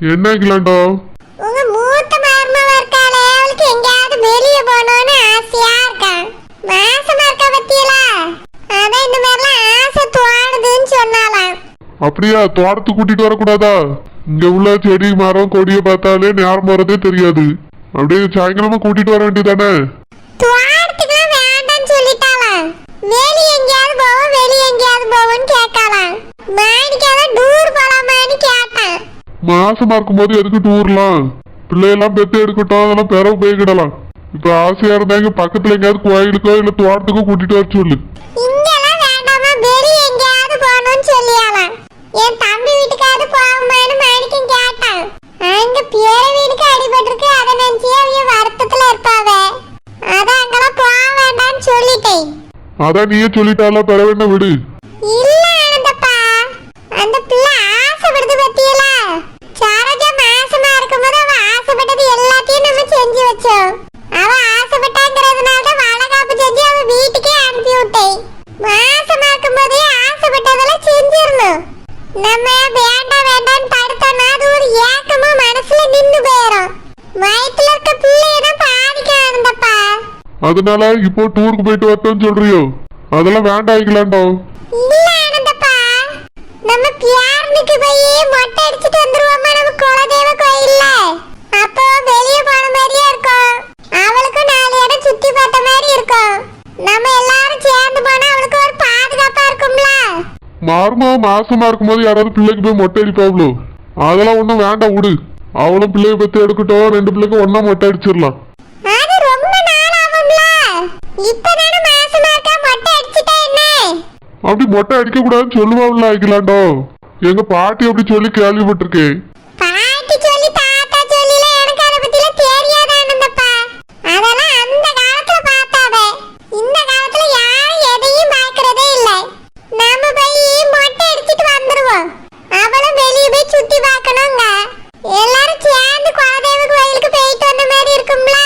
என்ன கிலாண்டோ உங்க மூத்த மருமவ இருக்காளே அவளுக்கு எங்கேயாவது வெளியே போகணும்னு ஆசையா இருக்கான். மாசமா இருக்கா பத்தியலா? அதான் இந்த மாதிரிலாம் ஆசை தோணுதுன்னு சொன்னாலாம் அப்படியா தோட்டத்துக்கு கூட்டிட்டு வரக்கூடாதா? இங்க உள்ள செடி மரம் கொடியை பார்த்தாலே நேரம் போறதே தெரியாது. அப்படியே சாயங்காலமா கூட்டிட்டு வர வேண்டியதானே? தோட்டத்துக்குலாம் வேண்டாம்னு சொல்லிட்டாளாம். வெளியே எங்கேயாவது போவோம் வெளியே எங்கேயாவது போவோம்னு கேட்கலாம் போலாமான்னு கேட்டான் மாசமா இருக்கும்போது எதுக்கு டூர்லாம்? பிள்ளையெல்லாம் பெத்து எடுக்கட்டும் அதெல்லாம் பிறகு போய்கிடலாம் இப்ப ஆசையா இருந்தாங்க பக்கத்துல எங்கேயாவது கோயிலுக்கோ இல்ல தோட்டத்துக்கோ கூட்டிட்டு வர சொல்லு. வேண்டாமா என் தம்பி வீட்டுக்காவது போகுமான்னு மாணிக்கம் கேட்டான். அங்க பேர வீட்டுக்கு அடிபட்டிருக்கு அதை நினைச்சு அவங்க வருத்தத்துல இருப்பாவ. அதான் அங்கெல்லாம் போக வேண்டாம்னு சொல்லிட்டேன். அதான் நீயே சொல்லிட்டால பிறகு என்ன விடு இல்ல ஆனந்தப்பா அந்த பிள்ளை ஆசைப்படுது பத்தியல சரோஜா மாசமா இருக்கும்போது அவ ஆசைப்பட்டது எல்லாத்தையும் நம்ம செஞ்சு வச்சோம் அவ ஆசைப்பட்டாங்கிறதுனால தான் வளகாப்பு செஞ்சு அவ வீட்டுக்கே அனுப்பி விட்டேன் மாசமா இருக்கும்போதே ஆசைப்பட்டதெல்லாம் செஞ்சிடணும் நம்ம வேண்டாம் வேண்டாம்னு தடுத்தோம்னா அது ஒரு ஏக்கமா மனசுல நின்னு போயிடும் வயித்துல இருக்க பிள்ளைய தான் பாதிக்க ஆனந்தப்பா அதனால இப்போ டூருக்கு போயிட்டு வரட்டும்னு சொல்றியோ? அதெல்லாம் வேண்டாம் கிலாண்டோ இல்ல ஆனந்தப்பா. நம்ம பியாரனுக்கு போய் மொட்டை அடிச்சிட்டு வந்துருவோமா நம்ம குலதெய்வ கோயில்ல அப்போ வெளிய போன மாதிரியே இருக்கும் அவளுக்கும் நாலு இடம் சுத்தி பார்த்த மாதிரி இருக்கும் நம்ம எல்லாரும் சேர்ந்து போனா அவளுக்கு ஒரு பாதுகாப்பா இருக்கும்ல மாறுமா மாசமா இருக்கும்போது யாராவது பிள்ளைக்கு போய் மொட்டை அடிப்பாவளோ? அதெல்லாம் ஒன்றும் வேண்டாம் விடு. அவளும் பிள்ளைய பத்தி எடுக்கட்டும் ரெண்டு பிள்ளைக்கும் ஒண்ணா மொட்டை அடிச்சிடலாம். அப்படி மொட்டை அடிக்க கூடாதுன்னு சொல்லுவாள்ல ஆகிக்கலாண்டோ எங்க பாட்டி அப்படி சொல்லி கேள்விப்பட்டிருக்கேன் பாட்டி சொல்லி தாத்தா சொல்லில எனக்கு அதை பத்திலாம் தெரியாது ஆனந்தப்பா அதெல்லாம் அந்த காலத்துல பார்த்தாவே இந்த காலத்துல யாரும் எதையும் பார்க்கறதே இல்ல நாம போய் மொட்டை அடிச்சிட்டு வந்துருவோம் அவளும் வெளியே போய் சுத்தி பார்க்கணுங்க எல்லாரும் சேர்ந்து குலதெய்வ கோயிலுக்கு போயிட்டு வந்த மாதிரி இருக்கும்ல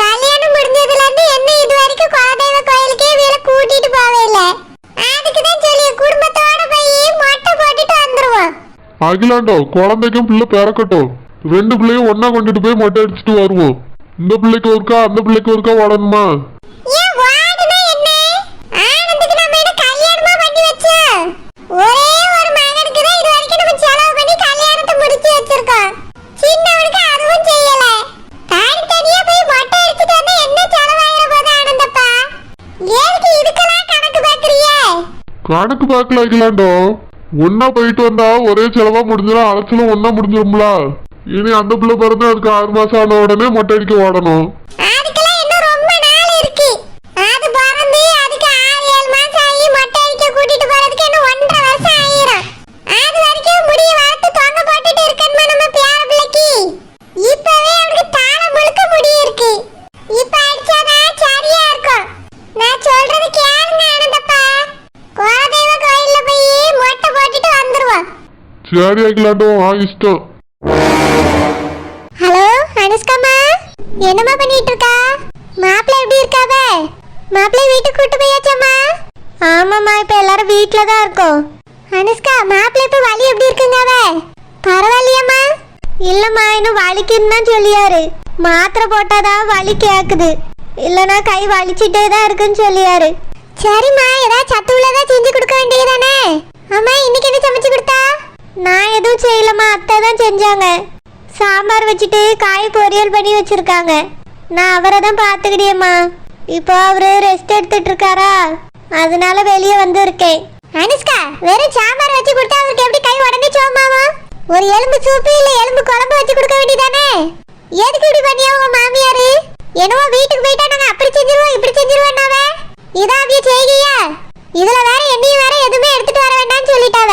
கல்யாணம் முடிஞ்சதுல இருந்து என்ன இது வரைக்கும் குலதெய்வ கோயிலுக்கே வீல கூட்டிட்டு போவே இல்ல அதுக்கு தான் சொல்லி குடும்பத்தோட போய் மொட்டை போட்டுட்டு வந்துருவோம் அகிலாண்டோ குழந்தைக்கும் பிள்ளை பிறக்கட்டும். ரெண்டு பிள்ளையும் ஒண்ணா கொண்டுட்டு போய் மொட்டை அடிச்சுட்டு வருவோம். இந்த பிள்ளைக்கு ஒருக்கா அந்த பிள்ளைக்கு ஒருக்கா ஓடணுமா? கணக்கு பார்க்கல அகிலாண்டோ ஒன்னா போயிட்டு வந்தா ஒரே செலவா முடிஞ்சிடும் அலைச்சலும் ஒன்னா முடிஞ்சிடும்ல இனி அந்த பிள்ளை பிறந்து அதுக்கு ஆறு மாசம் ஆன உடனே மொட்டை அடிக்க ஓடணும் அதுக்கெல்லாம் இன்னும் ரொம்ப நாள் இருக்கு. அது பிறந்து அதுக்கு ஆறு, ஏழு மாசம் ஆகி மொட்டை அடிக்க கூட்டிட்டு போறதுக்கு இன்னும் ஒன்றரை வருஷம் ஆயிரும். அது வரைக்கும் முடிய வளர்த்து தொங்க போட்டுட்டு இருக்கணுமா நம்ம பேர பிள்ளைக்கு? இப்பவே அவனுக்கு தாழ முழுக்க முடி இருக்கு. இப்ப அடிச்சாதான் சரியா இருக்கும். நான் சொல்றது கேளுங்க ஆனந்தப்பா. குலதெய்வ கோயில்ல போய் மொட்டை போட்டுட்டு வந்துருவோம். சரி அகிலாண்டோ ஆ இஷ்டம் ஹலோ அனுஷ்காமா என்னம்மா பண்ணிட்டு இருக்கா மாப்பிள்ள எப்படி இருக்காவ? மாப்பிள்ளை வீட்டுக்கு கூட்டு போயாச்சாமா ஆமாம்மா இப்போ எல்லாரும் வீட்டில் தான் இருக்கோம். அனுஷ்கா மாப்பிள்ளை இப்போ வலி எப்படி இருக்குங்க அவ பரவாயில்லையாம்மா? இல்லைம்மா இன்னும் வலிக்குன்னு தான் சொல்லியாரு. மாத்திரை போட்டாதான் வலி கேட்குது இல்லைனா கை வலிச்சிட்டே தான் இருக்குன்னு சொல்லியாரு. சரிம்மா ஏதாவது சத்து உள்ளதா செஞ்சு கொடுக்க வேண்டியதானே அம்மா இன்னைக்கு என்ன சமைச்சு கொடுத்தா? நான் எதுவும் செய்யலம்மா அத்தை தான் செஞ்சாங்க. சாம்பார் வச்சுட்டு காய் பொரியல் பண்ணி வச்சிருக்காங்க. நான் அவரை தான் பார்த்துக்கிட்டேம்மா. இப்போ அவரு ரெஸ்ட் எடுத்துட்டு இருக்காரா? அதனால வெளியே வந்து இருக்கேன். அனுஷ்கா வெறும் சாம்பார் வச்சு கொடுத்தா அவருக்கு எப்படி கை உடனே சோமாவா? ஒரு எலும்பு சூப்பு இல்ல எலும்பு குழம்பு வச்சு கொடுக்க வேண்டியதானே? எதுக்கு இப்படி பண்ணியா உங்க மாமியாரு? என்னவோ வீட்டுக்கு போயிட்டா நாங்க அப்படி செஞ்சிருவோம் இப்படி செஞ்சிருவோம்னாவ இதான் அவிய செய்கையா இதுல வேற எண்ணெயும் வேற எதுவுமே எடுத்துட்டு வர வேண்டாம்னு சொல்லிட்டாவ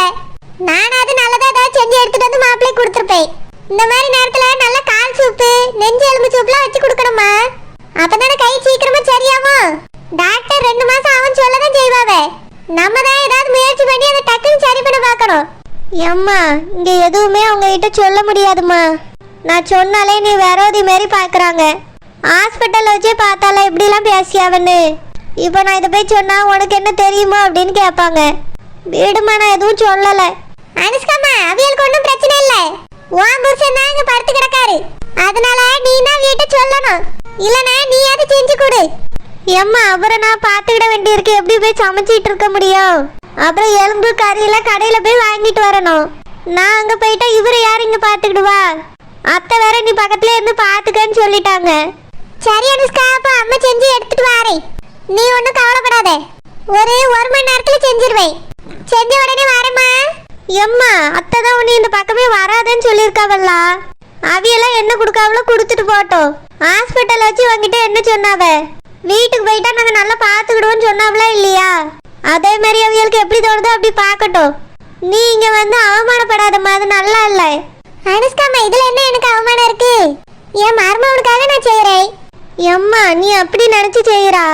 நானாவது நல்லதா ஏதாவது செஞ்சு எடுத்துட்டு வந்து மாப்பிள்ளை கொடுத்துருப்பேன் இந்த மாதிரி நேரத்துல நல்ல கால் சூப்பு நெஞ்சு எலும்பு சூப்லாம் வச்சு கொடுக்கணுமா அப்பதானே கை சீக்கிரமா சரியாகும் டாக்டர் ரெண்டு மாசம் ஆகும் சொல்லதான் செய்வாவ நம்ம தான் ஏதாவது முயற்சி பண்ணி அதை டக்குன்னு சரி பண்ண பார்க்கணும் எம்மா இங்க எதுவுமே அவங்ககிட்ட சொல்ல முடியாதும்மா. நான் சொன்னாலே நீ விரோதி மாரி பார்க்குறாங்க ஹாஸ்பிட்டல் வச்சே பார்த்தால இப்படிலாம் பேசியாவன்னு. இப்போ நான் இதை போய் சொன்னா உனக்கு என்ன தெரியுமா அப்படின்னு கேட்பாங்க. வீடுமா நான் எதுவும் சொல்லலை. அனுஷ்காமா அவியலுக்கு ஒன்றும் பிரச்சனை இல்லை. உன் புருஷன் தான் இங்க படுத்து கிடக்காரு. அதனால நீ தான் வீட்டை சொல்லணும். இல்லனா நீ அதை செஞ்சு கொடு. ஏம்மா அவரை நான் பார்த்துக்கிட வேண்டியிருக்கு. எப்படி போய் சமைச்சிட்டு இருக்க முடியும்? அப்புறம் எலும்பு கறியெல்லாம் கடையில போய் வாங்கிட்டு வரணும். நான் அங்க போயிட்டா இவரை யார் இங்க பார்த்துக்கிடுவா? அத்தை வேற நீ பக்கத்துல இருந்து பார்த்துக்கன்னு சொல்லிட்டாங்க. சரி அனுஷ்கா அப்ப அம்மா செஞ்சு எடுத்துட்டு வாரே. நீ ஒன்றும் கவலைப்படாத. ஒரு ஒரு மணி நேரத்துல செஞ்சிருவேன். செஞ்ச உடனே வரேம்மா. எம்மா அத்தை தான் உன்னை இந்த பக்கமே வராதுன்னு சொல்லியிருக்காவல்லா. அவியெல்லாம் என்ன கொடுக்காவளோ கொடுத்துட்டு போட்டோம். ஹாஸ்பிட்டல் வச்சு வாங்கிட்டு என்ன சொன்னாவ? வீட்டுக்கு போயிட்டா நாங்க நல்லா பார்த்துக்கிடுவோம்னு சொன்னாவளா இல்லையா? அதே மாதிரி அவியலுக்கு எப்படி தோணுதோ அப்படி பார்க்கட்டும். நீ இங்க வந்து அவமானப்படாதம்மா அது நல்லா இல்ல. அனுஷ்காமா இதுல என்ன எனக்கு அவமானம் இருக்கு? என் மருமவனுக்காக நான் செய்யறேன் எம்மா நீ அப்படி நினைச்சு செய்யறா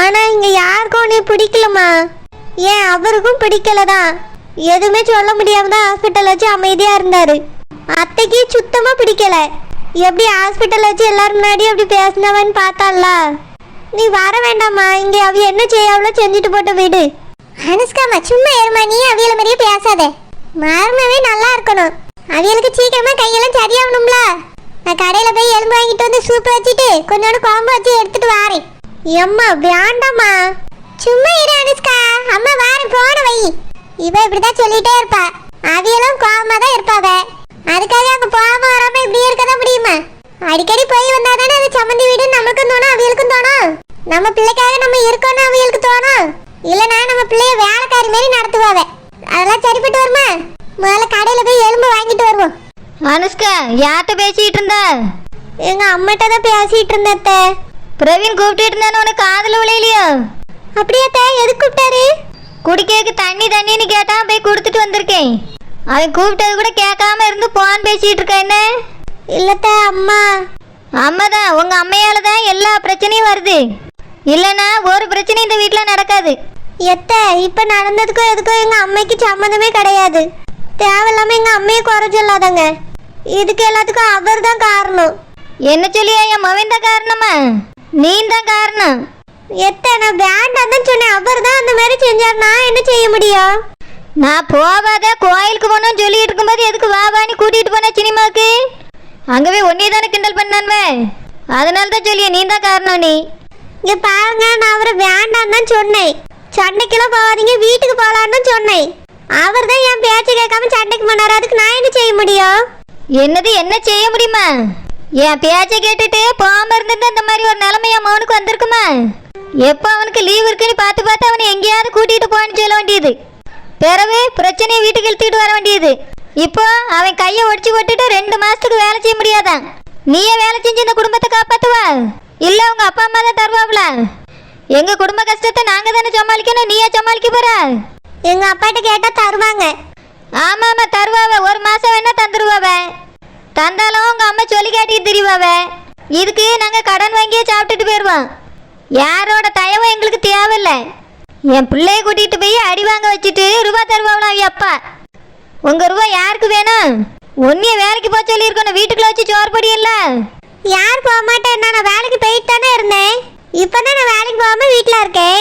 ஆனா இங்க யாருக்கும் நீ பிடிக்கலம்மா. ஏன் அவருக்கும் பிடிக்கலதான் எதுவுமே சொல்ல முடியாம தான் ஹாஸ்பிட்டல் வச்சு அமைதியா இருந்தாரு. அத்தைக்கு சுத்தமா பிடிக்கல. எப்படி ஹாஸ்பிட்டல் வச்சு எல்லாரும் முன்னாடி அப்படி பேசினவன்னு பார்த்தால நீ வர வேண்டாம்மா. இங்க அவ என்ன செய்ய அவ்வளோ செஞ்சுட்டு போட்ட வீடு. அனுஷ்காமா சும்மா ஏறுமா நீ அவியல மாதிரியே பேசாத. மருமவே நல்லா இருக்கணும். அவியலுக்கு சீக்கிரமா கையெல்லாம் சரியாகணும்ல. நான் கடையில போய் எலும்பு வாங்கிட்டு வந்து சூப் வச்சுட்டு கொஞ்சோண்டு குழம்பு வச்சு எடுத்துட்டு வாரேன். எம்மா வேண்டாம்மா. சும்மா இரு அனுஷ்கா. அம்மா வாரேன் போன வை. இவ இப்படிதான் சொல்லிட்டே இருப்பா. அவியலும் கோவமா தான் இருப்பாவ. அதுக்காக அங்க போகாம வராம இப்படியே இருக்கதான் முடியுமா? அடிக்கடி போய் வந்தா தானே அது சம்மந்தி வீடு நமக்கும் தோணும் அவியலுக்கும் தோணும். நம்ம பிள்ளைக்காக நம்ம இருக்கோம்னு அவியலுக்கு தோணும். இல்லனா நம்ம பிள்ளைய வேலைக்காரி மாதிரி நடத்துவாவ. அதெல்லாம் சரிப்பட்டு வருமா? முதல்ல கடையில போய் எலும்பு வாங்கிட்டு வருவோம். அனுஷ்கா யார்கிட்ட பேசிட்டு இருந்த? எங்க அம்மாட்ட தான் பேசிட்டு இருந்தத்த பிரவீன் கூப்பிட்டு இருந்தானு உனக்கு காதுல விளையிலையோ? அப்படியே அத்தை, எதுக்கு கூப்பிட்டாரு? குடிக்கேக்கு தண்ணி தண்ணின்னு கேட்டா போய் கொடுத்துட்டு வந்திருக்கேன். அவன் கூப்பிட்டது கூட கேட்காம இருந்து போன் பேசிட்டு இருக்க என்ன? இல்லத்த அம்மா. அம்மா தான் உங்க அம்மையால தான் எல்லா பிரச்சனையும் வருது. இல்லைன்னா ஒரு பிரச்சனையும் இந்த வீட்டில் நடக்காது. எத்த இப்ப நடந்ததுக்கும் எதுக்கும் எங்க அம்மைக்கு சம்மந்தமே கிடையாது. தேவையில்லாம எங்க அம்மையை குறை சொல்லாதங்க. இதுக்கு எல்லாத்துக்கும் அவர் தான் காரணம். என்ன சொல்லியா என் மவன் தான் காரணமா? நீ தான் காரணம். எத்த நான் வேண்டாம் தான் சொன்னேன். அவர் தான் அந்த மாதிரி செஞ்சார். நான் என்ன செய்ய முடியும்? நான் போவாத கோயிலுக்கு போகணும்னு சொல்லிட்டு இருக்கும்போது எதுக்கு வாவான்னு கூட்டிட்டு போன சினிமாவுக்கு? அங்கவே ஒன்னே தானே கிண்டல் பண்ணான்வே அதனால தான் சொல்லிய நீ தான் காரணம் நீ. இங்க பாருங்க நான் அவரை வேண்டாம் தான் சொன்னேன். சண்டைக்கெல்லாம் போகாதீங்க வீட்டுக்கு போகலான்னு சொன்னேன். அவர் தான் என் பேச்சை கேட்காம சண்டைக்கு போனார். அதுக்கு நான் என்ன செய்ய முடியும்? என்னது என்ன செய்ய முடியுமா? என் பேச்சை கேட்டுட்டு போகாம இருந்திருந்தா இந்த மாதிரி ஒரு நிலைமை என் மகனுக்கு வந்திருக்குமா? எப்போ அவனுக்கு லீவ் இருக்குன்னு பார்த்து பார்த்து அவனை எங்கேயாவது கூட்டிகிட்டு போன்னு சொல்ல வேண்டியது. பிறகு பிரச்சனையை வீட்டுக்கு இழுத்துக்கிட்டு வர வேண்டியது. இப்போ அவன் கையை ஒடிச்சு போட்டுட்டு ரெண்டு மாசத்துக்கு வேலை செய்ய முடியாதான். நீயே வேலை செஞ்சு இந்த குடும்பத்தை காப்பாத்துவா? இல்ல உங்க அப்பா அம்மா தான் தருவாங்களா எங்க குடும்ப கஷ்டத்தை நாங்க தானே சமாளிக்கணும் நீயே சமாளிக்க போற? எங்க அப்பாட்ட கேட்டா தருவாங்க. ஆமா ஆமா தருவாவ. ஒரு மாசம் வேணா தந்துருவாவ. தந்தாலும் உங்க அம்மா சொல்லி காட்டிட்டு திரிவாவ. இதுக்கு நாங்க கடன் வாங்கியே சாப்பிட்டுட்டு போயிடுவோம் யாரோட தயவும் எங்களுக்கு தேவையில்ல. என் பிள்ளைய கூட்டிட்டு போய் அடி வாங்க வச்சுட்டு ரூபா தருவாங்களா அவ அப்பா? உங்க ரூபா யாருக்கு வேணும்? ஒன்னிய வேலைக்கு போக சொல்லியிருக்கணும். வீட்டுக்குள்ள வச்சு சோறு படியல்ல யார் போக மாட்டேன் நான் வேலைக்கு இருந்தேன் இப்பதான் நான் வேலைக்கு போகாம வீட்ல இருக்கேன்.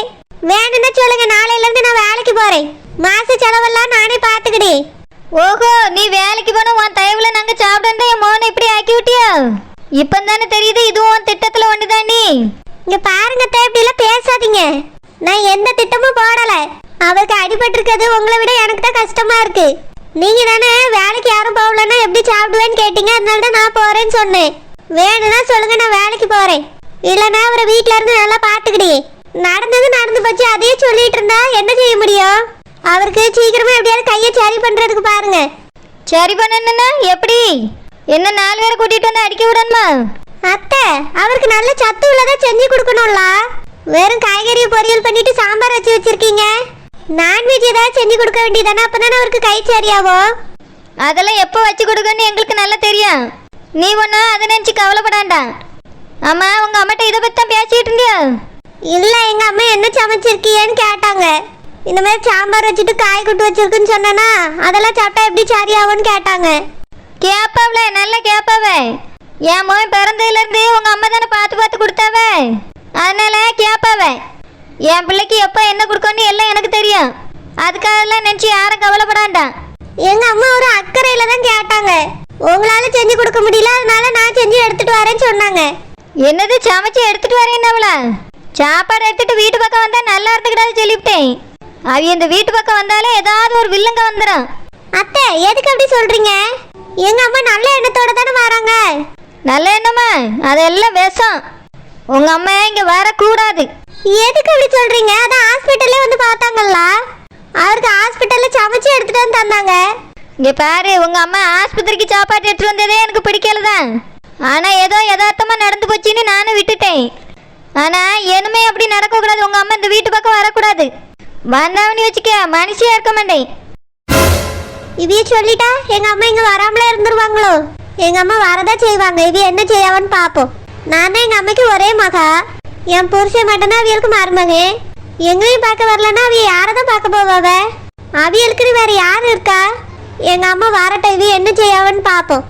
வேணும்னா சொல்லுங்க நாளையில இருந்து நான் வேலைக்கு போறேன். மாச செலவெல்லாம் நானே பாத்துக்கிட்டேன் ஓஹோ நீ வேலைக்கு போன உன் தயவுல நாங்க சாப்பிட்டு என் மோனை இப்படி ஆக்கி விட்டியா? இப்போ தானே தெரியுது இதுவும் உன் திட்டத்துல ஒண்ணுதான் நீ. இங்க பாருங்க அத்தை, இப்படி எல்லாம் பேசாதீங்க. நான் எந்த திட்டமும் போடல. அவருக்கு அடிபட்டிருக்கிறது உங்களை விட எனக்கு தான் கஷ்டமா இருக்கு. நீங்க தானே வேலைக்கு யாரும் போகலன்னா எப்படி சாப்பிடுவேன்னு கேட்டீங்க? அதனால தான் நான் போறேன்னு சொன்னேன். வேணும்னா சொல்லுங்க நான் வேலைக்கு போறேன். இல்லைன்னா அவரை வீட்ல இருந்து நல்லா பாத்துக்கிடி நடந்தது நடந்து போச்சு அதையே சொல்லிட்டு இருந்தா என்ன செய்ய முடியும்? அவருக்கு சீக்கிரமா எப்படியாவது கையை சரி பண்றதுக்கு பாருங்க. சரி பண்ணணுன்னா எப்படி? என்ன நாலு பேரை கூட்டிட்டு வந்து அடிக்க விடணுமா? அத்தை அவருக்கு நல்ல சத்து உள்ளதா செஞ்சு கொடுக்கணும்ல? வெறும் காய்கறி பொரியல் பண்ணிட்டு சாம்பார் வச்சு வச்சிருக்கீங்க. நான்வெஜ் ஏதாவது செஞ்சு கொடுக்க வேண்டியதானே அப்பதானே அவருக்கு கை சரியாகும் அதெல்லாம் எப்போ வச்சு கொடுக்கன்னு எங்களுக்கு நல்லா தெரியும். நீ ஒன்றும் அதை நினச்சி கவலைப்படாண்டா. ஆமா உங்க அம்மாட்ட இதை பற்றி தான் பேசிட்டு இருந்தியா? இல்ல எங்க அம்மா என்ன சமைச்சிருக்கீங்கன்னு கேட்டாங்க. இந்த மாதிரி சாம்பார் வச்சுட்டு காய் கூட்டு வச்சிருக்குன்னு சொன்னேனா அதெல்லாம் சாப்பிட்டா எப்படி சரியாகும்னு கேட்டாங்க. கேப்பாவ்ல நல்லா கேப்பாவே. என் மகன் பிறந்ததுலேருந்து உங்க அம்மா தானே பார்த்து பார்த்து கொடுத்தாவே. அதனால கேப்பாவே. என் பிள்ளைக்கு எப்போ என்ன கொடுக்கணும் எல்லாம் எனக்கு தெரியும். அதுக்காகலாம் நினச்சி யாரும் கவலைப்படாண்டாம் எங்க அம்மா ஒரு அக்கறையில தான் கேட்டாங்க. உங்களால செஞ்சு கொடுக்க முடியல அதனால நான் செஞ்சு எடுத்துட்டு வரேன்னு சொன்னாங்க. என்னது சமைச்சு எடுத்துட்டு வரேன்னாவளா சாப்பாடு எடுத்துட்டு வீட்டு பக்கம் வந்தா நல்லா இருந்துக்கிடாது சொல்லிவிட்டேன். அவ இந்த வீட்டு பக்கம் வந்தாலே ஏதாவது ஒரு வில்லங்க வந்துடும் அத்தை எதுக்கு அப்படி சொல்றீங்க? எங்க அம்மா நல்ல எண்ணத்தோட தானே வராங்க. நல்ல எண்ணமா? அதெல்லாம் விஷம். உங்க அம்மா இங்க வரக்கூடாது. எதுக்கு அப்படி சொல்றீங்க? அதான் ஹாஸ்பிட்டல்லே வந்து பார்த்தாங்கல்ல. அவருக்கு ஹாஸ்பிட்டல்ல சமைச்சு எடுத்துட்டு வந்து தந்தாங்க. இங்க பாரு உங்க அம்மா ஆஸ்பத்திரிக்கு சாப்பாடு எடுத்துட்டு வந்ததே எனக்கு பிடிக்கல தான் ஆனால் ஏதோ யதார்த்தமாக நடந்து போச்சுன்னு நானும் விட்டுட்டேன். ஆனால் இனிமே அப்படி நடக்கக்கூடாது. உங்கள் அம்மா இந்த வீட்டு பக்கம் வரக்கூடாது. வந்தாவனி வச்சுக்க மனுஷியாக இருக்க மாட்டேன். இவைய சொல்லிட்டா எங்கள் அம்மா இங்கே வராமலே இருந்துருவாங்களோ? எங்கள் அம்மா வரதா செய்வாங்க. இவ என்ன செய்யாவன்னு பார்ப்போம் நான் தான் எங்க அம்மைக்கு ஒரே மகா. என் புருஷன் மட்டும்தான் அவியலுக்கு மாறுமாங்க எங்களையும் பார்க்க வரலன்னா அவிய யாரை தான் பார்க்க போவாவ அவியலுக்குன்னு வேற யார் இருக்கா? எங்கள் அம்மா வரட்ட இவ என்ன செய்யாவன்னு பார்ப்போம்